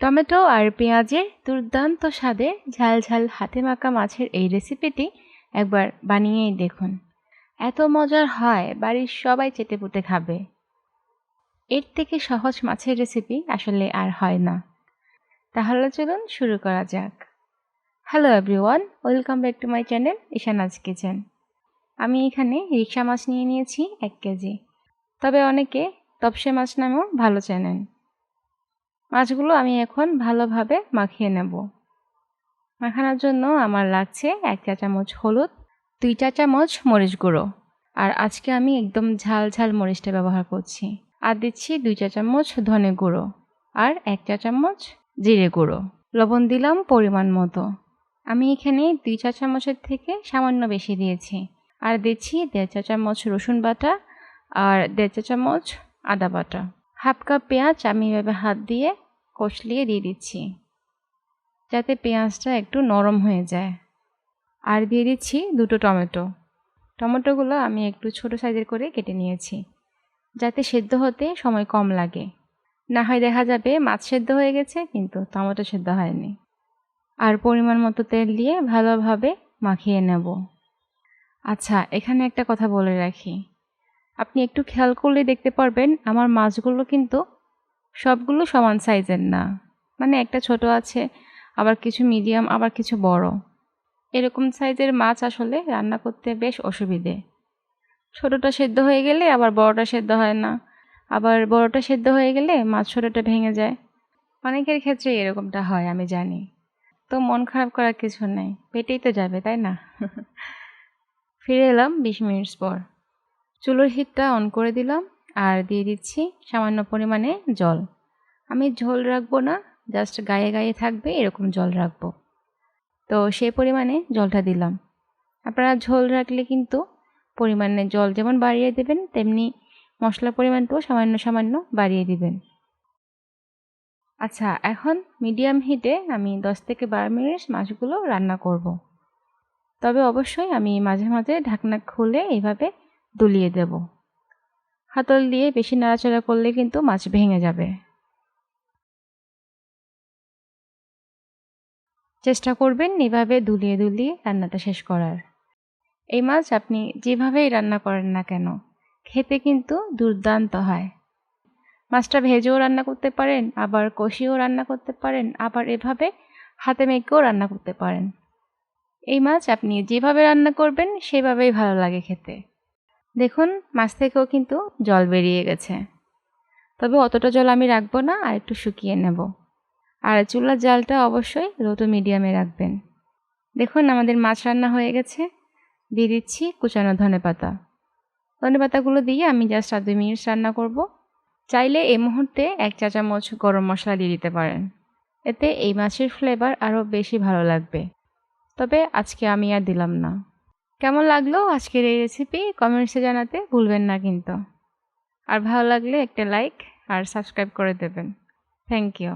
Tomato আর পেঁয়াজের দুর্দান্ত স্বাদে ঝাল ঝাল হাতে মাখা মাছের এই রেসিপিটি একবার বানিয়েই দেখুন। এত মজার হয়, বাড়ির সবাই চেটেপুটে খাবে। এর থেকে সহজ মাছের রেসিপি আসলে আর হয় না। তাহলে চলুন শুরু করা যাক। Hello everyone welcome back to my channel Ishana's kitchen আমি এখানে রিক্সা মাছ নিয়ে নিয়েছি এক কেজি। তবে অনেকে তপসে মাছ নামেও ভালো চেনেন। মাছগুলো আমি এখন ভালোভাবে মাখিয়ে নেব। মাখানোর জন্য আমার লাগছে এক চা চামচ হলুদ, দুই চা চামচ মরিচ গুঁড়ো। আর আজকে আমি একদম ঝাল ঝাল মরিচটা ব্যবহার করছি। আর দিচ্ছি দুই চা চামচ ধনে গুঁড়ো আর এক চা চামচ জিরে গুঁড়ো। লবণ দিলাম পরিমাণ মতো। আমি এখানে দুই চা চামচের থেকে সামান্য বেশি দিয়েছি। আর দিচ্ছি দেড় চা চামচ রসুন বাটা আর দেড় চা চামচ আদা বাটা। হাফ কাপ পেঁয়াজ আমি এভাবে হাত দিয়ে কষলিয়ে দিয়ে দিচ্ছি, যাতে পেঁয়াজটা একটু নরম হয়ে যায়। আর দিয়ে দিচ্ছি দুটো টমেটো। টমেটোগুলো আমি একটু ছোট সাইজের করে কেটে নিয়েছি, যাতে সেদ্ধ হতে সময় কম লাগে। না হয় দেখা যাবে মাছ সেদ্ধ হয়ে গেছে, কিন্তু টমেটো সেদ্ধ হয়নি। আর পরিমাণ মতো তেল দিয়ে ভালোভাবে মাখিয়ে নেব। আচ্ছা এখানে একটা কথা বলে রাখি। আপনি একটু খেয়াল করলে দেখতে পারবেন আমার মাছগুলো কিন্তু সবগুলো সমান সাইজের না। মানে একটা ছোট আছে, আবার কিছু মিডিয়াম, আবার কিছু বড়। এরকম সাইজের মাছ আসলে রান্না করতে বেশ অসুবিধে। ছোটোটা সেদ্ধ হয়ে গেলে আবার বড়টা সেদ্ধ হয় না। আবার বড়টা সেদ্ধ হয়ে গেলে মাছ ছোটোটা ভেঙে যায়। অনেকের ক্ষেত্রে এরকমটা হয়, আমি জানি। তো মন খারাপ করার কিছু নেই। পেটেই তো যাবে, তাই না? ফিরে এলাম বিশ মিনিট পর। চুলোর হিটটা অন করে দিলাম আর দিয়ে দিচ্ছি সামান্য পরিমাণে জল। আমি ঝোল রাখব না, জাস্ট গায়ে গায়ে থাকবে এরকম জল রাখব। তো সেই পরিমাণে জলটা দিলাম। আপনারা ঝোল রাখলে কিন্তু পরিমাণে জল যেমন বাড়িয়ে দেবেন, তেমনি মশলার পরিমাণটাও সামান্য সামান্য বাড়িয়ে দিবেন। আচ্ছা এখন মিডিয়াম হিটে আমি দশ থেকে বারো মিনিট মাছগুলো রান্না করব। তবে অবশ্যই আমি মাঝে মাঝে ঢাকনা খুলে এইভাবে দুলিয়ে দেব। হাতল দিয়ে বেশি নাড়াচাড়া করলে কিন্তু মাছ ভেঙে যাবে। চেষ্টা করবেন এভাবে দুলিয়ে দুলিয়ে রান্নাটা শেষ করার। এই মাছ আপনি যেভাবেই রান্না করেন না কেন, খেতে কিন্তু দুর্দান্ত হয়। মাছটা ভেজেও রান্না করতে পারেন, আবার কষিয়েও রান্না করতে পারেন, আবার এভাবে হাতে মেখেও রান্না করতে পারেন। এই মাছ আপনি যেভাবে রান্না করবেন, সেভাবেই ভালো লাগে খেতে। দেখুন, মাছ থেকেও কিন্তু জল বেরিয়ে গেছে। তবে অতটা জল আমি রাখব না, আর একটু শুকিয়ে নেব। আর চুলার জালটা অবশ্যই লো মিডিয়ামে রাখবেন। দেখুন, আমাদের মাছ রান্না হয়ে গেছে। দিয়ে দিচ্ছি কুচানো ধনে পাতা। ধনে পাতাগুলো দিয়ে আমি জাস্ট আর দুই মিনিট রান্না করব। চাইলে এই মুহূর্তে এক চা চামচ গরম মশলা দিয়ে দিতে পারেন। এতে এই মাছের ফ্লেভার আরও বেশি ভালো লাগবে। তবে আজকে আমি আর দিলাম না। কেমন লাগল আজকের এই রেসিপি কমেন্টসে জানাতে ভুলবেন না কিন্তু। আর ভালো লাগলে একটা লাইক আর সাবস্ক্রাইব করে দেবেন। Thank you